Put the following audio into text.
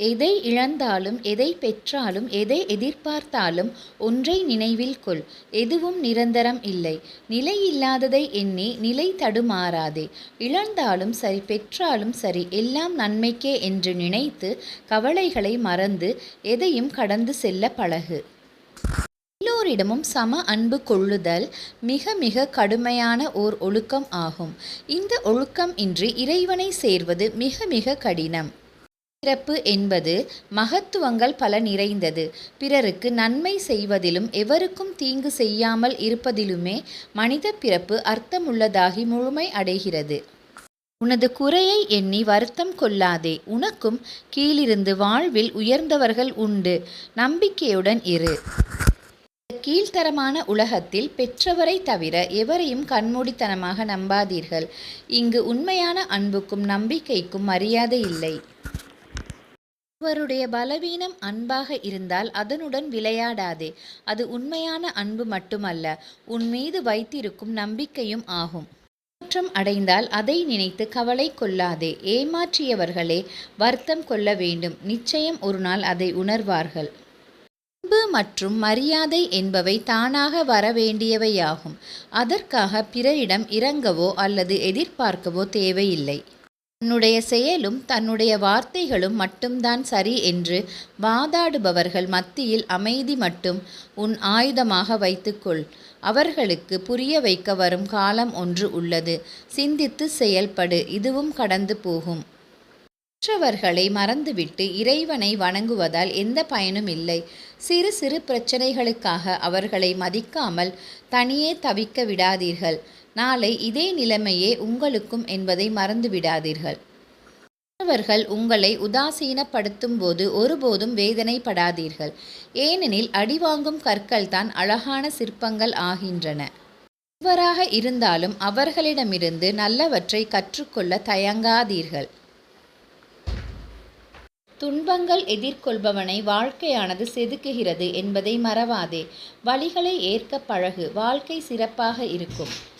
எதை இழந்தாலும் எதை பெற்றாலும் எதை எதிர்பார்த்தாலும் ஒன்றை நினைவில் கொள். எதுவும் நிரந்தரம் இல்லை. நிலையில்லாததை எண்ணி நிலை தடுமாறாதே. இழந்தாலும் சரி பெற்றாலும் சரி எல்லாம் நன்மைக்கே என்று நினைத்து கவலைகளை மறந்து எதையும் கடந்து செல்ல பழகு. எல்லோரிடமும் சம அன்பு கொள்ளுதல் மிக மிக கடுமையான ஓர் ஒழுக்கம் ஆகும். இந்த ஒழுக்கம் இன்றி இறைவனை சேர்வது மிக மிக கடினம். பிறப்பு என்பது மகத்துவங்கள் பல நிறைந்தது. பிறருக்கு நன்மை செய்வதிலும் எவருக்கும் தீங்கு செய்யாமல் இருப்பதிலுமே மனித பிறப்பு அர்த்தமுள்ளதாகி முழுமை அடைகிறது. உனது குறையை எண்ணி வருத்தம் கொள்ளாதே. உனக்கும் கீழிருந்து வாழ்வில் உயர்ந்தவர்கள் உண்டு. நம்பிக்கையுடன் இரு. கீழ்த்தரமான உலகத்தில் பெற்றவரை தவிர எவரையும் கண்மூடித்தனமாக நம்பாதீர்கள். இங்கு உண்மையான அன்புக்கும் நம்பிக்கைக்கும் மரியாதை இல்லை. ஒருவருடைய பலவீனம் அன்பாக இருந்தால் அதனுடன் விளையாடாதே. அது உண்மையான அன்பு மட்டுமல்ல உன் மீது வைத்திருக்கும் நம்பிக்கையும் ஆகும். ஏமாற்றம் அடைந்தால் அதை நினைத்து கவலை கொள்ளாதே. ஏமாற்றியவர்களே வருத்தம் கொள்ள வேண்டும். நிச்சயம் ஒரு நாள் அதை உணர்வார்கள். அன்பு மற்றும் மரியாதை என்பவை தானாக வர வேண்டியவையாகும் அதற்காக பிறரிடம் இறங்கவோ அல்லது எதிர்பார்க்கவோ தேவையில்லை. தன்னுடைய செயலும் தன்னுடைய வார்த்தைகளும் மட்டும்தான் சரி என்று வாதாடுபவர்கள் மத்தியில் அமைதி மட்டும் உன் ஆயுதமாக வைத்துக்கொள். அவர்களுக்கு புரிய வைக்க வரும் காலம் ஒன்று உள்ளது. சிந்தித்து செயல்படு. இதுவும் கடந்து போகும். மற்றவர்களை மறந்துவிட்டு இறைவனை வணங்குவதால் எந்த பயனும் இல்லை. சிறு சிறு பிரச்சனைகளுக்காக அவர்களை மதிக்காமல் தனியே தவிக்க விடாதீர்கள். நாளை இதே நிலைமையே உங்களுக்கும் என்பதை மறந்து விடாதீர்கள் மற்றவர்கள் உங்களை உதாசீனப்படுத்தும் போது ஒருபோதும் வேதனைப்படாதீர்கள். ஏனெனில் அடிவாங்கும் கற்கள் தான் அழகான சிற்பங்கள் ஆகின்றன. எவராக இருந்தாலும் அவர்களிடமிருந்து நல்லவற்றை கற்றுக்கொள்ள தயங்காதீர்கள். துன்பங்கள் எதிர்கொள்பவனை வாழ்க்கையானது செதுக்குகிறது என்பதை மறவாதே. வழிகளை ஏற்க பழகு. வாழ்க்கை சிறப்பாக இருக்கும்.